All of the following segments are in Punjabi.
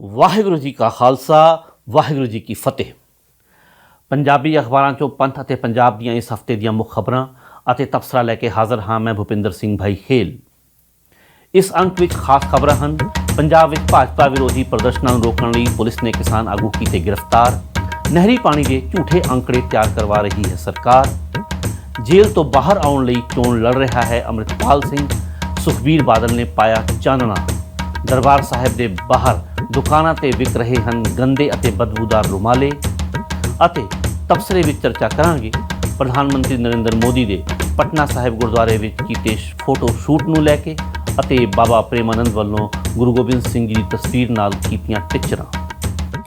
ਵਾਹਿਗੁਰੂ ਜੀ ਕਾ ਖਾਲਸਾ, ਵਾਹਿਗੁਰੂ ਜੀ ਕੀ ਫਤਿਹ। ਪੰਜਾਬੀ ਅਖਬਾਰਾਂ ਚੋਂ ਪੰਥ ਅਤੇ ਪੰਜਾਬ ਦੀਆਂ ਇਸ ਹਫ਼ਤੇ ਦੀਆਂ ਮੁੱਖ ਖਬਰਾਂ ਅਤੇ ਤਬਸਰਾ ਲੈ ਕੇ ਹਾਜ਼ਰ ਹਾਂ ਮੈਂ ਭੁਪਿੰਦਰ ਸਿੰਘ ਭਾਈ ਖੇਲ। ਇਸ ਅੰਕ ਵਿੱਚ ਖਾਸ ਖਬਰਾਂ ਹਨ, ਪੰਜਾਬ ਵਿੱਚ ਭਾਜਪਾ ਵਿਰੋਧੀ ਪ੍ਰਦਰਸ਼ਨਾਂ ਨੂੰ ਰੋਕਣ ਲਈ ਪੁਲਿਸ ਨੇ ਕਿਸਾਨ ਆਗੂ ਕੀਤੇ ਗ੍ਰਿਫਤਾਰ, ਨਹਿਰੀ ਪਾਣੀ ਦੇ ਝੂਠੇ ਅੰਕੜੇ ਤਿਆਰ ਕਰਵਾ ਰਹੀ ਹੈ ਸਰਕਾਰ, ਜੇਲ੍ਹ ਤੋਂ ਬਾਹਰ ਆਉਣ ਲਈ ਚੋਣ ਲੜ ਰਿਹਾ ਹੈ ਅੰਮ੍ਰਿਤਪਾਲ ਸਿੰਘ, ਸੁਖਬੀਰ ਬਾਦਲ ਨੇ ਪਾਇਆ ਚਾਨਣਾ, ਦਰਬਾਰ ਸਾਹਿਬ ਦੇ ਬਾਹਰ ਦੁਕਾਨਾਂ ਤੇ ਵਿਕ ਰਹੇ ਹਨ ਗੰਦੇ ਅਤੇ ਬਦਬੂਦਾਰ ਰੁਮਾਲੇ ਅਤੇ ਤਬਸਰੇ ਵਿੱਚ ਚਰਚਾ ਕਰਾਂਗੇ। ਪ੍ਰਧਾਨ ਮੰਤਰੀ ਨਰਿੰਦਰ ਮੋਦੀ ਦੇ ਪਟਨਾ ਸਾਹਿਬ ਗੁਰਦੁਆਰੇ ਵਿੱਚ ਕੀਤੇ ਫੋਟੋ ਸ਼ੂਟ ਨੂੰ ਲੈ ਕੇ ਅਤੇ ਬਾਬਾ ਪ੍ਰੇਮਾਨੰਦ ਵੱਲੋਂ ਗੁਰੂ ਗੋਬਿੰਦ ਸਿੰਘ ਜੀ ਦੀ ਤਸਵੀਰ ਨਾਲ ਕੀਤੀਆਂ ਟਿਚਰਾਂ।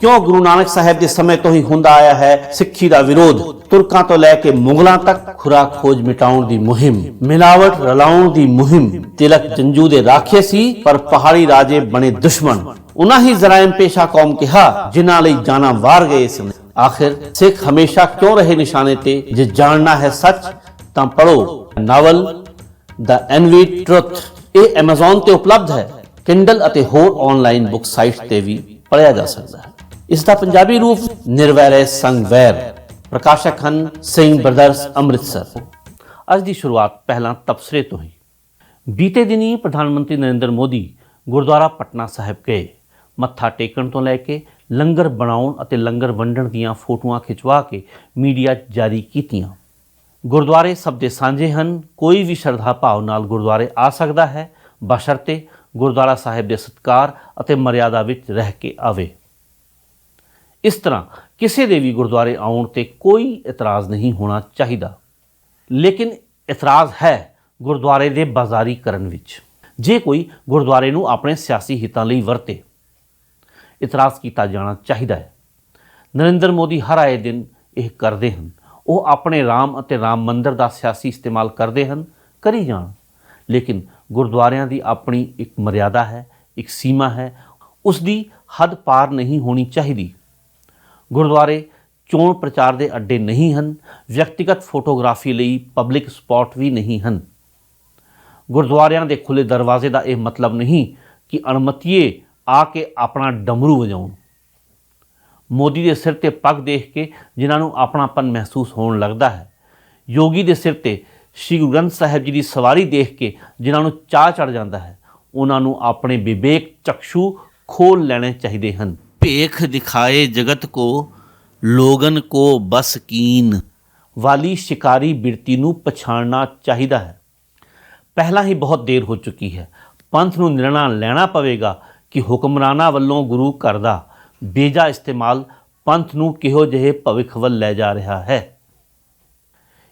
ਕਿਉਂ ਗੁਰੂ ਨਾਨਕ ਸਾਹਿਬ ਦੇ ਸਮੇਂ ਤੋਂ ਹੀ ਹੁੰਦਾ ਆਇਆ ਹੈ ਸਿੱਖੀ ਦਾ ਵਿਰੋਧ? ਤੁਰਕਾਂ ਤੋਂ ਲੈ ਕੇ ਮੁਗਲਾਂ ਤੱਕ ਖੁਰਾ ਖੋਜ ਮਿਟਾਉਣ ਦੀ ਮੁਹਿੰਮ, ਮਿਲਾਵਟ ਰਲਾਉਣ ਦੀ ਮੁਹਿੰਮ, ਤਿਲਕ ਜੰਜੂ ਦੇ ਰਾਖੇ ਸੀ, ਪਰ ਪਹਾੜੀ ਰਾਜੇ ਬਣੇ ਦੁਸ਼ਮਣ। ਉਹਨਾਂ ਹੀ ਜ਼ਰਾਇਮ ਪੇਸ਼ਾ ਕੌਮ ਕਿਹਾ, ਜਿਨ੍ਹਾਂ ਲਈ ਜਾਨਾਂ ਵਾਰ ਗਏ ਸਨ ਆਖਿਰ ਸਿੱਖ ਹਮੇਸ਼ਾ ਕਿਉਂ ਰਹੇ ਨਿਸ਼ਾਨੇ ਤੇ? ਜੇ ਜਾਣਨਾ ਹੈ ਸੱਚ, ਤਾਂ ਪੜੋ ਨਾਵਲ, ਦਾ ਐਨਵੀ ਟਰੁੱਥ। ਇਹ Amazon ਤੇ ਉਪਲਬਧ ਹੈ। Kindle ਅਤੇ ਹੋਰ ਆਨਲਾਈਨ ਬੁੱਕ ਸਾਈਟ ਤੇ ਵੀ ਪੜ੍ਹਿਆ ਜਾ ਸਕਦਾ ਹੈ। ਇਸ ਦਾ ਪੰਜਾਬੀ ਰੂਪ ਨਿਰਵੈਰ ਸੰਗਵੈਰ। ਪ੍ਰਕਾਸ਼ਕ ਹਨ ਸਿੰਘ ਬ੍ਰਦਰਸ ਅੰਮ੍ਰਿਤਸਰ। ਅੱਜ ਦੀ ਸ਼ੁਰੂਆਤ ਪਹਿਲਾਂ ਤਬਸਰੇ ਤੋਂ ਹੀ। ਬੀਤੇ ਦਿਨੀ ਪ੍ਰਧਾਨ ਮੰਤਰੀ ਨਰਿੰਦਰ ਮੋਦੀ ਗੁਰਦੁਆਰਾ ਪਟਨਾ ਸਾਹਿਬ ਗਏ। ਮੱਥਾ ਟੇਕਣ ਤੋਂ ਲੈ ਕੇ ਲੰਗਰ ਬਣਾਉਣ ਅਤੇ ਲੰਗਰ ਵੰਡਣ ਦੀਆਂ ਫੋਟੋਆਂ ਖਿਚਵਾ ਕੇ ਮੀਡੀਆ 'ਚ ਜਾਰੀ ਕੀਤੀਆਂ। ਗੁਰਦੁਆਰੇ ਸਭ ਦੇ ਸਾਂਝੇ ਹਨ। ਕੋਈ ਵੀ ਸ਼ਰਧਾ ਭਾਵ ਨਾਲ ਗੁਰਦੁਆਰੇ ਆ ਸਕਦਾ ਹੈ। ਬਸ਼ਰਤੇ ਗੁਰਦੁਆਰਾ ਸਾਹਿਬ ਦੇ ਸਤਕਾਰ ਅਤੇ ਮਰਿਆਦਾ ਵਿੱਚ ਰਹਿ ਕੇ ਆਵੇ। ਇਸ ਤਰ੍ਹਾਂ ਕਿਸੇ ਦੇ ਵੀ ਗੁਰਦੁਆਰੇ ਆਉਣ ਤੇ ਕੋਈ ਇਤਰਾਜ਼ ਨਹੀਂ ਹੋਣਾ ਚਾਹੀਦਾ। ਲੇਕਿਨ ਇਤਰਾਜ਼ ਹੈ ਗੁਰਦੁਆਰੇ ਦੇ ਬਾਜ਼ਾਰੀਕਰਨ ਵਿੱਚ। ਜੇ ਕੋਈ ਗੁਰਦੁਆਰੇ ਨੂੰ ਆਪਣੇ ਸਿਆਸੀ ਹਿੱਤਾਂ ਲਈ ਵਰਤੇ ਇਤਰਾਜ਼ ਕੀਤਾ ਜਾਣਾ ਚਾਹੀਦਾ ਹੈ। ਨਰਿੰਦਰ ਮੋਦੀ ਹਰ ਆਏ ਦਿਨ ਇਹ ਕਰਦੇ ਹਨ। ਉਹ ਆਪਣੇ ਰਾਮ ਅਤੇ ਰਾਮ ਮੰਦਰ ਦਾ ਸਿਆਸੀ ਇਸਤੇਮਾਲ ਕਰਦੇ ਹਨ, ਕਰੀ ਜਾਣ। ਲੇਕਿਨ ਗੁਰਦੁਆਰਿਆਂ ਦੀ ਆਪਣੀ ਇੱਕ ਮਰਿਆਦਾ ਹੈ, ਇੱਕ ਸੀਮਾ ਹੈ, ਉਸ ਦੀ ਹੱਦ ਪਾਰ ਨਹੀਂ ਹੋਣੀ ਚਾਹੀਦੀ। ਗੁਰਦੁਆਰੇ ਚੋਣ ਪ੍ਰਚਾਰ ਦੇ ਅੱਡੇ ਨਹੀਂ ਹਨ, ਵਿਅਕਤੀਗਤ ਫੋਟੋਗ੍ਰਾਫੀ ਲਈ ਪਬਲਿਕ ਸਪੌਟ ਵੀ ਨਹੀਂ ਹਨ। ਗੁਰਦੁਆਰਿਆਂ ਦੇ ਖੁੱਲੇ ਦਰਵਾਜ਼ੇ ਦਾ ਇਹ ਮਤਲਬ ਨਹੀਂ ਕਿ ਅਣਮਤੀਏ ਆ ਕੇ ਆਪਣਾ ਡਮਰੂ ਵਜਾਉਣ। ਮੋਦੀ ਦੇ ਸਿਰ ਤੇ ਪੱਗ ਦੇਖ ਕੇ ਜਿਨ੍ਹਾਂ ਨੂੰ ਆਪਣਾਪਨ ਮਹਿਸੂਸ ਹੋਣ ਲੱਗਦਾ ਹੈ ਯੋਗੀ ਦੇ ਸਿਰ ਤੇ ਸ਼੍ਰੀ ਗੁਰੂ ਗ੍ਰੰਥ ਸਾਹਿਬ ਜੀ ਦੀ ਸਵਾਰੀ ਦੇਖ ਕੇ ਜਿਨ੍ਹਾਂ ਨੂੰ ਚਾਹ ਚੜ ਜਾਂਦਾ ਹੈ ਉਹਨਾਂ ਨੂੰ ਆਪਣੇ ਵਿਵੇਕ ਚਕਸ਼ੂ ਖੋਲ ਲੈਣੇ ਚਾਹੀਦੇ ਹਨ। ਭੇਖ ਦਿਖਾਏ ਜਗਤ ਕੋ ਲੋਗਨ ਕੋ ਬਸ ਕੀਨ। ਵਾਲੀ ਸ਼ਿਕਾਰੀ ਬਿਰਤੀ ਨੂੰ ਪਛਾਣਨਾ ਚਾਹੀਦਾ ਹੈ। ਪਹਿਲਾਂ ਹੀ ਬਹੁਤ ਦੇਰ ਹੋ ਚੁੱਕੀ ਹੈ ਪੰਥ ਨੂੰ ਨਿਰਣਾ ਲੈਣਾ ਪਵੇਗਾ ਕਿ ਹੁਕਮਰਾਨਾਂ ਵੱਲੋਂ ਗੁਰੂ ਘਰ ਦਾ ਬੇਜਾ ਇਸਤੇਮਾਲ ਪੰਥ ਨੂੰ ਕਿਹੋ ਜਿਹੇ ਭਵਿੱਖ ਵੱਲ ਲੈ ਜਾ ਰਿਹਾ ਹੈ।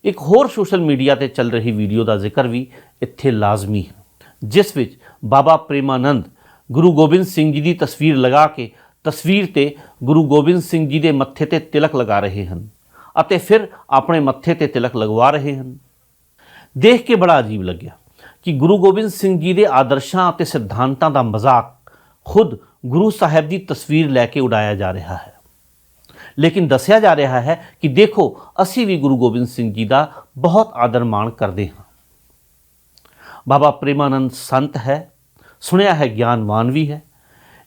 ਇੱਕ ਹੋਰ ਸੋਸ਼ਲ ਮੀਡੀਆ ਤੇ ਚੱਲ ਰਹੀ ਵੀਡੀਓ ਦਾ ਜ਼ਿਕਰ ਵੀ ਇੱਥੇ ਲਾਜ਼ਮੀ ਹੈ, ਜਿਸ ਵਿੱਚ ਬਾਬਾ ਪ੍ਰੇਮਾਨੰਦ ਗੁਰੂ ਗੋਬਿੰਦ ਸਿੰਘ ਜੀ ਦੀ ਤਸਵੀਰ ਲਗਾ ਕੇ ਤਸਵੀਰ ਤੇ ਗੁਰੂ ਗੋਬਿੰਦ ਸਿੰਘ ਜੀ ਦੇ ਮੱਥੇ ਤੇ ਤਿਲਕ ਲਗਾ ਰਹੇ ਹਨ ਅਤੇ ਫਿਰ ਆਪਣੇ ਮੱਥੇ ਤੇ ਤਿਲਕ ਲਗਵਾ ਰਹੇ ਹਨ। ਦੇਖ ਕੇ ਬੜਾ ਅਜੀਬ ਲੱਗਿਆ ਕਿ ਗੁਰੂ ਗੋਬਿੰਦ ਸਿੰਘ ਜੀ ਦੇ ਆਦਰਸ਼ਾਂ ਅਤੇ ਸਿਧਾਂਤਾਂ ਦਾ ਮਜ਼ਾਕ ਖੁਦ ਗੁਰੂ ਸਾਹਿਬ ਦੀ ਤਸਵੀਰ ਲੈ ਕੇ ਉਡਾਇਆ ਜਾ ਰਿਹਾ ਹੈ। ਲੇਕਿਨ ਦੱਸਿਆ ਜਾ ਰਿਹਾ ਹੈ ਕਿ ਦੇਖੋ, ਅਸੀਂ ਵੀ ਗੁਰੂ ਗੋਬਿੰਦ ਸਿੰਘ ਜੀ ਦਾ ਬਹੁਤ ਆਦਰ ਮਾਣ ਕਰਦੇ ਹਾਂ। ਬਾਬਾ ਪ੍ਰੇਮਾਨੰਦ ਸੰਤ ਹੈ, ਸੁਣਿਆ ਹੈ, ਗਿਆਨਵਾਨ ਵੀ ਹੈ।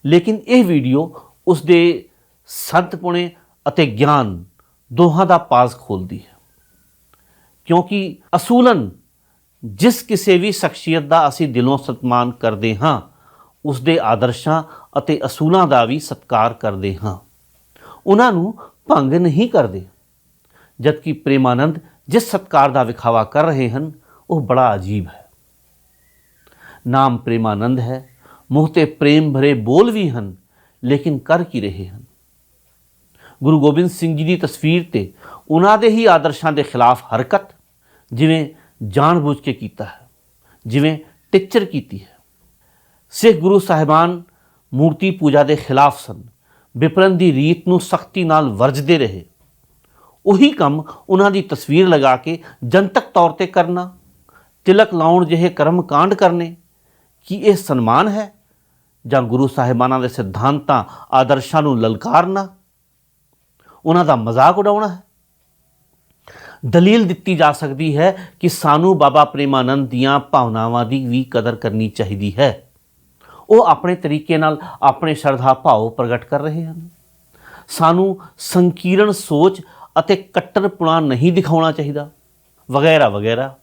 ਲੇਕਿਨ ਇਹ ਵੀਡੀਓ ਉਸ ਦੇ ਸੰਤਪੁਣੇ ਅਤੇ ਗਿਆਨ ਦੋਹਾਂ ਦਾ ਪਾਸ ਖੋਲਦੀ ਹੈ। ਕਿਉਂਕਿ ਅਸੂਲਨ ਜਿਸ ਕਿਸੇ ਵੀ ਸ਼ਖਸੀਅਤ ਦਾ ਅਸੀਂ ਦਿਲੋਂ ਸਤਮਾਨ ਕਰਦੇ ਹਾਂ ਉਸ ਦੇ ਆਦਰਸ਼ਾਂ ਅਤੇ ਅਸੂਲਾਂ ਦਾ ਵੀ ਸਤਿਕਾਰ ਕਰਦੇ ਹਾਂ। ਉਹਨਾਂ ਨੂੰ ਭੰਗ ਨਹੀਂ ਕਰਦੇ। ਜਦਕਿ ਪ੍ਰੇਮਾਨੰਦ ਜਿਸ ਸਤਕਾਰ ਦਾ ਵਿਖਾਵਾ ਕਰ ਰਹੇ ਹਨ, ਉਹ ਬੜਾ ਅਜੀਬ ਹੈ। ਨਾਮ ਪ੍ਰੇਮਾਨੰਦ ਹੈ, ਮੂੰਹ ਤੇ ਪ੍ਰੇਮ ਭਰੇ ਬੋਲ ਵੀ ਹਨ, ਲੇਕਿਨ ਕਰ ਕੀ ਰਹੇ ਹਨ? ਗੁਰੂ ਗੋਬਿੰਦ ਸਿੰਘ ਜੀ ਦੀ ਤਸਵੀਰ ਤੇ ਉਹਨਾਂ ਦੇ ਹੀ ਆਦਰਸ਼ਾਂ ਦੇ ਖਿਲਾਫ ਹਰਕਤ ਜਿਵੇਂ ਜਾਣਬੁੱਝ ਕੇ ਕੀਤਾ ਹੈ, ਜਿਵੇਂ ਟਿੱਚਰ ਕੀਤੀ ਹੈ। ਸਿੱਖ ਗੁਰੂ ਸਾਹਿਬਾਨ ਮੂਰਤੀ ਪੂਜਾ ਦੇ ਖਿਲਾਫ ਸਨ। ਵਿਪਰਨ ਦੀ ਰੀਤ ਨੂੰ ਸਖਤੀ ਨਾਲ ਵਰਜਦੇ ਰਹੇ। ਉਹੀ ਕੰਮ ਉਹਨਾਂ ਦੀ ਤਸਵੀਰ ਲਗਾ ਕੇ ਜਨਤਕ ਤੌਰ ਤੇ ਕਰਨਾ, ਤਿਲਕ ਲਾਉਣ ਜਿਹੇ ਕਰਮ ਕਾਂਡ ਕਰਨੇ, ਕੀ ਇਹ ਸਨਮਾਨ ਹੈ? ਜਾਂ ਗੁਰੂ ਸਾਹਿਬਾਨਾਂ ਦੇ ਸਿਧਾਂਤਾਂ ਆਦਰਸ਼ਾਂ ਨੂੰ ਲਲਕਾਰਨਾ? ਉਹਨਾਂ ਦਾ ਮਜ਼ਾਕ ਉਡਾਉਣਾ ਹੈ? ਦਲੀਲ ਦਿੱਤੀ ਜਾ ਸਕਦੀ ਹੈ ਕਿ ਸਾਨੂੰ ਬਾਬਾ ਪ੍ਰੇਮਾਨੰਦ ਦੀਆਂ ਭਾਵਨਾਵਾਂ ਦੀ ਵੀ ਕਦਰ ਕਰਨੀ ਚਾਹੀਦੀ ਹੈ। ਉਹ ਆਪਣੇ ਤਰੀਕੇ ਨਾਲ ਆਪਣੇ ਸ਼ਰਧਾ ਭਾਵ ਪ੍ਰਗਟ ਕਰ ਰਹੇ ਹਨ। ਸਾਨੂੰ ਸੰਕੀਰਣ ਸੋਚ ਅਤੇ ਕੱਟੜਪੁਣਾ ਨਹੀਂ ਦਿਖਾਉਣਾ ਚਾਹੀਦਾ। ਵਗੈਰਾ ਵਗੈਰਾ।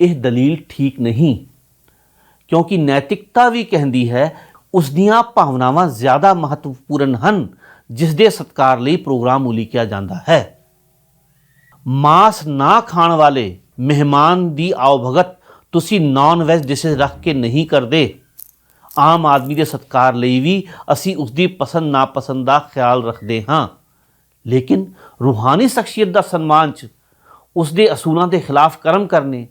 ਇਹ ਦਲੀਲ ਠੀਕ ਨਹੀਂ, ਕਿਉਂਕਿ ਨੈਤਿਕਤਾ ਵੀ ਕਹਿੰਦੀ ਹੈ, ਉਸ ਦੀਆਂ ਭਾਵਨਾਵਾਂ ਜ਼ਿਆਦਾ ਮਹੱਤਵਪੂਰਨ ਹਨ, ਜਿਸ ਦੇ ਸਤਕਾਰ ਲਈ ਪ੍ਰੋਗਰਾਮ ਉਲੀਕਿਆ ਜਾਂਦਾ ਹੈ। ਮਾਸ ਨਾ ਖਾਣ ਵਾਲੇ ਮਹਿਮਾਨ ਦੀ ਆਉਭਗਤ ਤੁਸੀਂ ਨਾਨ ਵੈਜ ਡਿਸ਼ਸ ਰੱਖ ਕੇ ਨਹੀਂ ਕਰਦੇ। ਆਮ ਆਦਮੀ ਦੇ ਸਤਕਾਰ ਲਈ ਵੀ ਅਸੀਂ ਉਸ ਦੀ ਪਸੰਦ ਨਾਪਸੰਦ ਦਾ ਖਿਆਲ ਰੱਖਦੇ ਹਾਂ। ਲੇਕਿਨ ਰੂਹਾਨੀ ਸ਼ਖਸੀਅਤ ਦਾ ਸਨਮਾਨ ਚ ਉਸ ਦੇ ਅਸੂਲਾਂ ਦੇ ਖਿਲਾਫ ਕਰਮ ਕਰਨੇ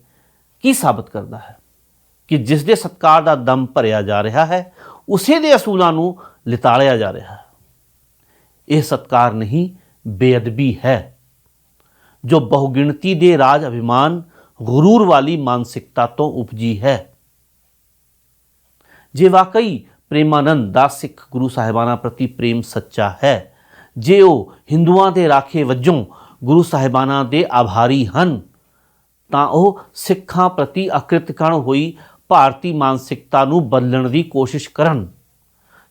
ਕੀ ਸਾਬਤ ਕਰਦਾ ਹੈ? ਕਿ ਜਿਸ ਦੇ ਸਤਕਾਰ ਦਾ ਦਮ ਭਰਿਆ ਜਾ ਰਿਹਾ ਹੈ, ਉਸੇ ਦੇ ਅਸੂਲਾਂ ਨੂੰ ਲਿਤਾੜਿਆ ਜਾ ਰਿਹਾ ਹੈ। ਇਹ ਸਤਕਾਰ ਨਹੀਂ, ਬੇਅਦਬੀ ਹੈ। ਜੋ ਬਹੁਗਿਣਤੀ ਦੇ ਰਾਜ ਅਭਿਮਾਨ, ਗੁਰੂਰ ਵਾਲੀ ਮਾਨਸਿਕਤਾ ਤੋਂ ਉਪਜੀ ਹੈ। ਜੇ ਵਾਕਈ ਪ੍ਰੇਮਾਨੰਦ ਦਾ ਸਿੱਖ ਗੁਰੂ ਸਾਹਿਬਾਨਾਂ ਪ੍ਰਤੀ ਪ੍ਰੇਮ ਸੱਚਾ ਹੈ, ਜੇ ਉਹ ਹਿੰਦੂਆਂ ਦੇ ਰਾਖੇ ਵਜੋਂ ਗੁਰੂ ਸਾਹਿਬਾਨਾਂ ਦੇ ਆਭਾਰੀ ਹਨ, ਤਾਂ ਉਹ ਸਿੱਖਾਂ ਪ੍ਰਤੀ ਅਕ੍ਰਿਤਕਣ ਹੋਈ ਭਾਰਤੀ ਮਾਨਸਿਕਤਾ ਨੂੰ ਬਦਲਣ ਦੀ ਕੋਸ਼ਿਸ਼ ਕਰਨ,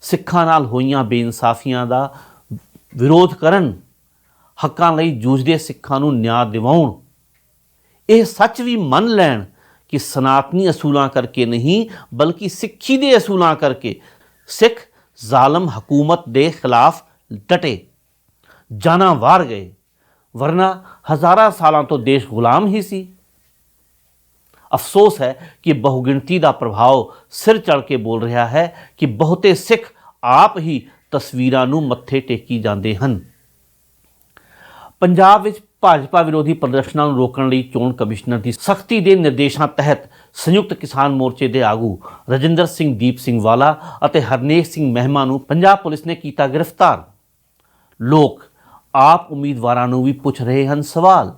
ਸਿੱਖਾਂ ਨਾਲ ਹੋਈਆਂ ਬੇਇਨਸਾਫੀਆਂ ਦਾ ਵਿਰੋਧ ਕਰਨ, ਹੱਕਾਂ ਲਈ ਜੂਝਦੇ ਸਿੱਖਾਂ ਨੂੰ ਨਿਆਂ ਦਿਵਾਉਣ, ਇਹ ਸੱਚ ਵੀ ਮੰਨ ਲੈਣ ਕਿ ਸਨਾਤਨੀ ਅਸੂਲਾਂ ਕਰਕੇ ਨਹੀਂ, ਬਲਕਿ ਸਿੱਖੀ ਦੇ ਅਸੂਲਾਂ ਕਰਕੇ ਸਿੱਖ ਜ਼ਾਲਮ ਹਕੂਮਤ ਦੇ ਖਿਲਾਫ ਡਟੇ, ਜਾਨਾਂ ਵਾਰ ਗਏ। ਵਰਨਾ ਹਜ਼ਾਰਾਂ ਸਾਲਾਂ ਤੋਂ ਦੇਸ਼ ਗੁਲਾਮ ਹੀ ਸੀ। ਅਫਸੋਸ ਹੈ ਕਿ ਬਹੁਗਿਣਤੀ ਦਾ ਪ੍ਰਭਾਵ ਸਿਰ ਚੜ ਕੇ ਬੋਲ ਰਿਹਾ ਹੈ ਕਿ ਬਹੁਤੇ ਸਿੱਖ ਆਪ ਹੀ ਤਸਵੀਰਾਂ ਨੂੰ ਮੱਥੇ ਟੇਕੀ ਜਾਂਦੇ ਹਨ। ਪੰਜਾਬ ਵਿੱਚ ਭਾਜਪਾ ਵਿਰੋਧੀ ਪ੍ਰਦਰਸ਼ਨਾਂ ਨੂੰ ਰੋਕਣ ਲਈ ਚੋਣ ਕਮਿਸ਼ਨਰ ਦੀ ਸਖਤੀ ਦੇ ਨਿਰਦੇਸ਼ਾਂ ਤਹਿਤ ਸੰਯੁਕਤ ਕਿਸਾਨ ਮੋਰਚੇ ਦੇ ਆਗੂ ਰਜਿੰਦਰ ਸਿੰਘ ਦੀਪ ਸਿੰਘ ਵਾਲਾ ਅਤੇ ਹਰਨੇਕ ਸਿੰਘ ਮਹਿਮਾ ਨੂੰ ਪੰਜਾਬ ਪੁਲਿਸ ਨੇ ਕੀਤਾ ਗ੍ਰਿਫਤਾਰ। ਲੋਕ ਆਪ ਉਮੀਦਵਾਰਾਂ ਨੂੰ ਵੀ ਪੁੱਛ ਰਹੇ ਹਨ ਸਵਾਲ।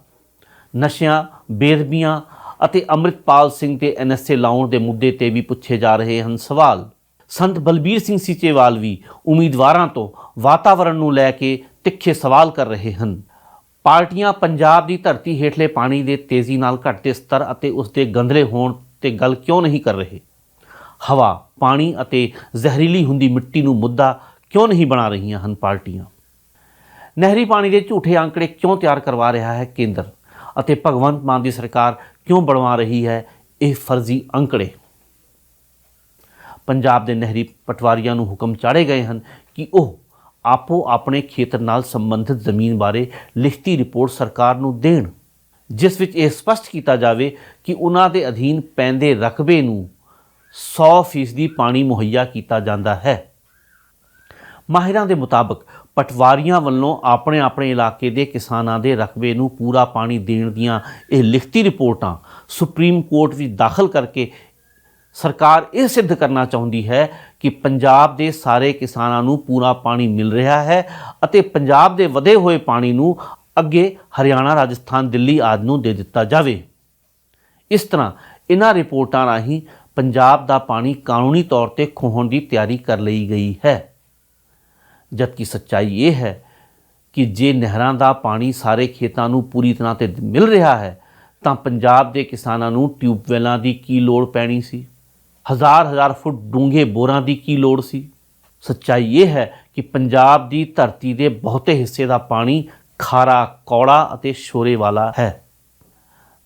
ਨਸ਼ਿਆਂ ਬੇਦਬੀਆਂ ਅਤੇ ਅੰਮ੍ਰਿਤਪਾਲ ਸਿੰਘ ਤੇ ਐਨਐਸਏ ਲਾਉਣ ਦੇ ਮੁੱਦੇ ਤੇ ਵੀ ਪੁੱਛੇ ਜਾ ਰਹੇ ਹਨ ਸਵਾਲ। ਸੰਤ ਬਲਬੀਰ ਸਿੰਘ ਸੀਚੇਵਾਲ ਵੀ ਉਮੀਦਵਾਰਾਂ ਤੋਂ ਵਾਤਾਵਰਣ ਨੂੰ ਲੈ ਕੇ ਤਿੱਖੇ ਸਵਾਲ ਕਰ ਰਹੇ ਹਨ। ਪਾਰਟੀਆਂ ਪੰਜਾਬ ਦੀ ਧਰਤੀ ਹੇਠਲੇ ਪਾਣੀ ਦੇ ਤੇਜ਼ੀ ਨਾਲ ਘਟਦੇ ਸਤਰ ਅਤੇ ਉਸ ਦੇ ਗੰਧਲੇ ਹੋਣ ਤੇ ਗੱਲ ਕਿਉਂ ਨਹੀਂ ਕਰ ਰਹੇ? ਹਵਾ, ਪਾਣੀ ਅਤੇ ਜ਼ਹਿਰੀਲੀ ਹੁੰਦੀ ਮਿੱਟੀ ਨੂੰ ਮੁੱਦਾ ਕਿਉਂ ਨਹੀਂ ਬਣਾ ਰਹੀਆਂ ਹਨ ਪਾਰਟੀਆਂ? ਨਹਿਰੀ ਪਾਣੀ ਦੇ ਝੂਠੇ ਅੰਕੜੇ ਕਿਉਂ ਤਿਆਰ ਕਰਵਾ ਰਿਹਾ ਹੈ ਕੇਂਦਰ? ਅਤੇ ਭਗਵੰਤ ਮਾਨ ਦੀ ਸਰਕਾਰ ਕਿਉਂ ਬਣਵਾ ਰਹੀ ਹੈ ਇਹ ਫਰਜ਼ੀ ਅੰਕੜੇ? ਪੰਜਾਬ ਦੇ ਨਹਿਰੀ ਪਟਵਾਰੀਆਂ ਨੂੰ ਹੁਕਮ ਚਾੜੇ ਗਏ ਹਨ ਕਿ ਉਹ ਆਪੋ ਆਪਣੇ ਖੇਤਰ ਨਾਲ ਸੰਬੰਧਿਤ ਜ਼ਮੀਨ ਬਾਰੇ ਲਿਖਤੀ ਰਿਪੋਰਟ ਸਰਕਾਰ ਨੂੰ ਦੇਣ, ਜਿਸ ਵਿੱਚ ਇਹ ਸਪਸ਼ਟ ਕੀਤਾ ਜਾਵੇ ਕਿ ਉਹਨਾਂ ਦੇ ਅਧੀਨ ਪੈਂਦੇ ਰਕਬੇ ਨੂੰ 100% ਪਾਣੀ ਮੁਹੱਈਆ ਕੀਤਾ ਜਾਂਦਾ ਹੈ। ਮਾਹਿਰਾਂ ਦੇ ਮੁਤਾਬਕ ਪਟਵਾਰੀਆਂ ਵੱਲੋਂ ਆਪਣੇ ਆਪਣੇ ਇਲਾਕੇ ਦੇ ਕਿਸਾਨਾਂ ਦੇ ਰਕਬੇ ਨੂੰ ਪੂਰਾ ਪਾਣੀ ਦੇਣ ਦੀਆਂ ਇਹ ਲਿਖਤੀ ਰਿਪੋਰਟਾਂ ਸੁਪਰੀਮ ਕੋਰਟ ਵਿੱਚ ਦਾਖਲ ਕਰਕੇ ਸਰਕਾਰ ਇਹ ਸਿੱਧ ਕਰਨਾ ਚਾਹੁੰਦੀ ਹੈ ਕਿ ਪੰਜਾਬ ਦੇ ਸਾਰੇ ਕਿਸਾਨਾਂ ਨੂੰ ਪੂਰਾ ਪਾਣੀ ਮਿਲ ਰਿਹਾ ਹੈ ਅਤੇ ਪੰਜਾਬ ਦੇ ਵਧੇ ਹੋਏ ਪਾਣੀ ਨੂੰ ਅੱਗੇ ਹਰਿਆਣਾ, ਰਾਜਸਥਾਨ, ਦਿੱਲੀ ਆਦਿ ਨੂੰ ਦੇ ਦਿੱਤਾ ਜਾਵੇ। ਇਸ ਤਰ੍ਹਾਂ ਇਹਨਾਂ ਰਿਪੋਰਟਾਂ ਰਾਹੀਂ ਪੰਜਾਬ ਦਾ ਪਾਣੀ ਕਾਨੂੰਨੀ ਤੌਰ ਤੇ ਖੋਹਣ ਦੀ ਤਿਆਰੀ ਕਰ ਲਈ ਗਈ ਹੈ। ਜਦਕਿ ਸੱਚਾਈ ਇਹ ਹੈ ਕਿ ਜੇ ਨਹਿਰਾਂ ਦਾ ਪਾਣੀ ਸਾਰੇ ਖੇਤਾਂ ਨੂੰ ਪੂਰੀ ਤਰ੍ਹਾਂ ਤੇ ਮਿਲ ਰਿਹਾ ਹੈ, ਤਾਂ ਪੰਜਾਬ ਦੇ ਕਿਸਾਨਾਂ ਨੂੰ ਟਿਊਬਵੈਲਾਂ ਦੀ ਕੀ ਲੋੜ ਪੈਣੀ ਸੀ? ਹਜ਼ਾਰ ਹਜ਼ਾਰ ਫੁੱਟ ਡੂੰਘੇ ਬੋਰਾਂ ਦੀ ਕੀ ਲੋੜ ਸੀ? ਸੱਚਾਈ ਇਹ ਹੈ ਕਿ ਪੰਜਾਬ ਦੀ ਧਰਤੀ ਦੇ ਬਹੁਤੇ ਹਿੱਸੇ ਦਾ ਪਾਣੀ ਖਾਰਾ, ਕੌੜਾ ਅਤੇ ਸ਼ੋਰੇ ਵਾਲਾ ਹੈ।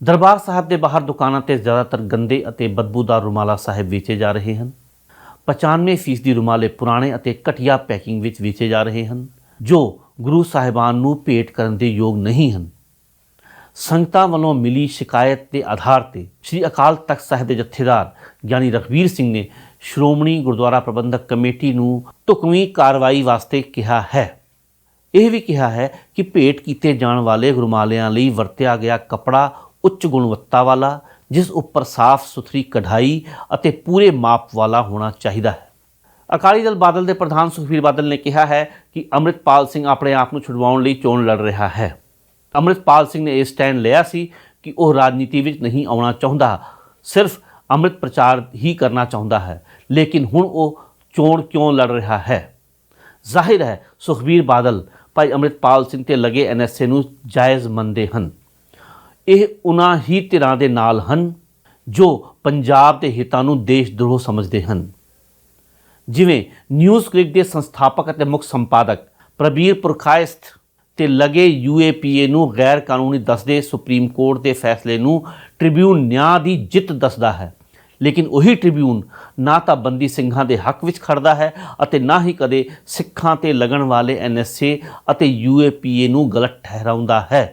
ਦਰਬਾਰ ਸਾਹਿਬ ਦੇ ਬਾਹਰ ਦੁਕਾਨਾਂ ਤੇ ਜ਼ਿਆਦਾਤਰ ਗੰਦੇ ਅਤੇ ਬਦਬੂਦਾਰ ਰੁਮਾਲਾ ਸਾਹਿਬ ਵੇਚੇ ਜਾ ਰਹੇ ਹਨ। 95% ਦੀ ਰੁਮਾਲੇ ਪੁਰਾਣੇ ਅਤੇ ਘਟੀਆ ਪੈਕਿੰਗ ਵਿੱਚ ਵੇਚੇ ਜਾ ਰਹੇ ਹਨ, ਜੋ ਗੁਰੂ ਸਾਹਿਬਾਨ ਨੂੰ ਭੇਟ ਕਰਨ ਦੇ ਯੋਗ ਨਹੀਂ ਹਨ। ਸੰਗਤਾਂ ਵੱਲੋਂ ਮਿਲੀ ਸ਼ਿਕਾਇਤ ਦੇ ਆਧਾਰ ਤੇ ਸ੍ਰੀ ਅਕਾਲ ਤਖਤ ਸਾਹਿਬ ਦੇ ਜਥੇਦਾਰ ਗਿਆਨੀ ਰਖਵੀਰ ਸਿੰਘ ਨੇ ਸ਼੍ਰੋਮਣੀ ਗੁਰਦੁਆਰਾ ਪ੍ਰਬੰਧਕ ਕਮੇਟੀ ਨੂੰ ਢੁਕਵੀਂ ਕਾਰਵਾਈ ਵਾਸਤੇ ਕਿਹਾ ਹੈ। ਇਹ ਵੀ ਕਿਹਾ ਹੈ ਕਿ ਭੇਟ ਕੀਤੇ ਜਾਣ ਵਾਲੇ ਗੁਰਮਾਲਿਆਂ ਲਈ ਵਰਤਿਆ ਗਿਆ ਕਪੜਾ ਉੱਚ ਗੁਣਵੱਤਾ ਵਾਲਾ, ਜਿਸ ਉੱਪਰ ਸਾਫ਼ ਸੁਥਰੀ ਕਢਾਈ ਅਤੇ ਪੂਰੇ ਮਾਪ ਵਾਲਾ ਹੋਣਾ ਚਾਹੀਦਾ ਹੈ। ਅਕਾਲੀ ਦਲ ਬਾਦਲ ਦੇ ਪ੍ਰਧਾਨ ਸੁਖਬੀਰ ਬਾਦਲ ਨੇ ਕਿਹਾ ਹੈ ਕਿ ਅੰਮ੍ਰਿਤਪਾਲ ਸਿੰਘ ਆਪਣੇ ਆਪ ਨੂੰ ਛੁਡਵਾਉਣ ਲਈ ਚੋਣ ਲੜ ਰਿਹਾ ਹੈ। ਅੰਮ੍ਰਿਤਪਾਲ ਸਿੰਘ ਨੇ ਇਹ ਸਟੈਂਡ ਲਿਆ ਸੀ ਕਿ ਉਹ ਰਾਜਨੀਤੀ ਵਿੱਚ ਨਹੀਂ ਆਉਣਾ ਚਾਹੁੰਦਾ। ਸਿਰਫ ਅੰਮ੍ਰਿਤ ਪ੍ਰਚਾਰ ਹੀ ਕਰਨਾ ਚਾਹੁੰਦਾ ਹੈ। ਲੇਕਿਨ ਹੁਣ ਉਹ ਚੋਣ ਕਿਉਂ ਲੜ ਰਿਹਾ ਹੈ? ਜ਼ਾਹਿਰ ਹੈ, ਸੁਖਬੀਰ ਬਾਦਲ ਭਾਈ ਅੰਮ੍ਰਿਤਪਾਲ ਸਿੰਘ ਤੇ ਲਗੇ ਐਨਐਸਏ ਨੂੰ ਜਾਇਜ਼ ਮੰਨਦੇ ਹਨ। ਇਹ ਉਹਨਾਂ ਹੀ ਧਿਰਾਂ ਦੇ ਨਾਲ ਹਨ ਜੋ ਪੰਜਾਬ ਦੇ ਹਿੱਤਾਂ ਨੂੰ ਦੇਸ਼ ਦਰੋਹ ਸਮਝਦੇ ਹਨ। ਜਿਵੇਂ ਨਿਊਜ਼ ਕਲਿੱਕ ਦੇ ਸੰਸਥਾਪਕ ਅਤੇ ਮੁੱਖ ਸੰਪਾਦਕ ਪ੍ਰਬੀਰ ਪੁਰਖਾਇਸਤ ਤੇ ਲਗੇ ਯੂਏਪੀਏ ਨੂੰ ਗੈਰ ਕਾਨੂੰਨੀ ਦੱਸਦੇ ਸੁਪਰੀਮ ਕੋਰਟ ਦੇ ਫੈਸਲੇ ਨੂੰ ਟ੍ਰਿਬਿਊਨ ਨਿਆਂ ਦੀ ਜਿੱਤ ਦੱਸਦਾ ਹੈ ਲੇਕਿਨ ਉਹੀ ਟ੍ਰਿਬਿਊਨ ਨਾ ਤਾਂ ਬੰਦੀ ਸਿੰਘਾਂ ਦੇ ਹੱਕ ਵਿੱਚ ਖੜਦਾ ਹੈ ਅਤੇ ਨਾ ਹੀ ਕਦੇ ਸਿੱਖਾਂ ਤੇ ਲੱਗਣ ਵਾਲੇ ਐਨਐਸਏ ਅਤੇ ਯੂਏਪੀਏ ਨੂੰ ਗਲਤ ਠਹਿਰਾਉਂਦਾ ਹੈ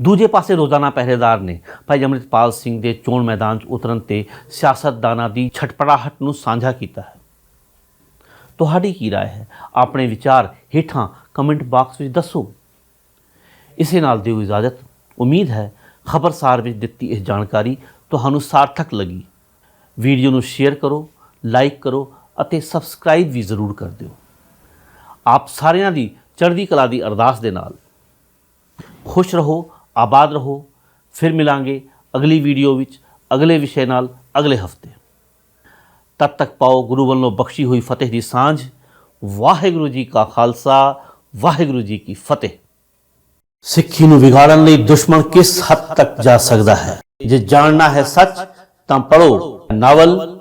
ਦੂਜੇ ਪਾਸੇ ਰੋਜ਼ਾਨਾ ਪਹਿਰੇਦਾਰ ਨੇ ਭਾਈ ਅੰਮ੍ਰਿਤਪਾਲ ਸਿੰਘ ਦੇ ਚੋਣ ਮੈਦਾਨ 'ਚ ਉਤਰਨ ਤੇ ਸਿਆਸਤਦਾਨਾਂ ਦੀ ਛਟਪੜਾਹਟ ਨੂੰ ਸਾਂਝਾ ਕੀਤਾ ਹੈ ਤੁਹਾਡੀ ਕੀ رائے ਹੈ ਆਪਣੇ ਵਿਚਾਰ ਹੇਠਾਂ ਕਮੈਂਟ ਬਾਕਸ ਵਿੱਚ ਦੱਸੋ। ਇਸੇ ਨਾਲ ਦਿਓ ਇਜਾਜ਼ਤ। ਉਮੀਦ ਹੈ ਖਬਰਸਾਰ ਵਿੱਚ ਦਿੱਤੀ ਇਹ ਜਾਣਕਾਰੀ ਤੁਹਾਨੂੰ ਸਾਰਥਕ ਲੱਗੀ। ਵੀਡੀਓ ਨੂੰ ਸ਼ੇਅਰ ਕਰੋ, ਲਾਈਕ ਕਰੋ ਅਤੇ ਸਬਸਕ੍ਰਾਈਬ ਵੀ ਜ਼ਰੂਰ ਕਰ ਦਿਓ। ਆਪ ਸਾਰਿਆਂ ਦੀ ਚੜ੍ਹਦੀ ਕਲਾ ਦੀ ਅਰਦਾਸ ਦੇ ਨਾਲ। ਖੁਸ਼ ਰਹੋ, ਆਬਾਦ ਰਹੋ। ਫਿਰ ਮਿਲਾਂਗੇ ਅਗਲੀ ਵੀਡੀਓ ਵਿੱਚ, ਅਗਲੇ ਵਿਸ਼ੇ ਨਾਲ, ਅਗਲੇ ਹਫ਼ਤੇ। ਤਦ ਤੱਕ ਪਾਓ ਗੁਰੂ ਵੱਲੋਂ ਬਖਸ਼ੀ ਹੋਈ ਫਤਿਹ ਦੀ ਸਾਂਝ। ਵਾਹਿਗੁਰੂ ਜੀ ਕਾ ਖਾਲਸਾ। ਵਾਹਿਗੁਰੂ ਜੀ ਕੀ ਫਤਿਹ। ਸਿੱਖੀ ਨੂੰ ਵਿਗਾੜਨ ਲਈ ਦੁਸ਼ਮਣ ਕਿਸ ਹੱਦ ਤੱਕ ਜਾ ਸਕਦਾ ਹੈ? ਜੇ ਜਾਣਨਾ ਹੈ ਸੱਚ, ਤਾਂ ਪੜੋ ਨਾਵਲ,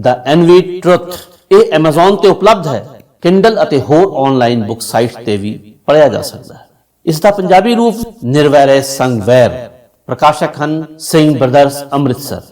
ਦਾ ਐਨਵੀ ਟਰੁੱਥ। ਇਹ Amazon ਤੇ ਉਪਲਬਧ ਹੈ। Kindle ਅਤੇ ਹੋਰ ਆਨਲਾਈਨ ਬੁੱਕ ਸਾਈਟਸ ਤੇ ਵੀ ਪੜ੍ਹਿਆ ਜਾ ਸਕਦਾ ਹੈ। ਇਸ ਦਾ ਪੰਜਾਬੀ ਰੂਪ ਨਿਰਵੈਰੇ ਸੰਗ ਵੈਰ ਪ੍ਰਕਾਸ਼ਕ ਹਨ ਸਿੰਘ ਬ੍ਰਦਰਸ ਅੰਮ੍ਰਿਤਸਰ।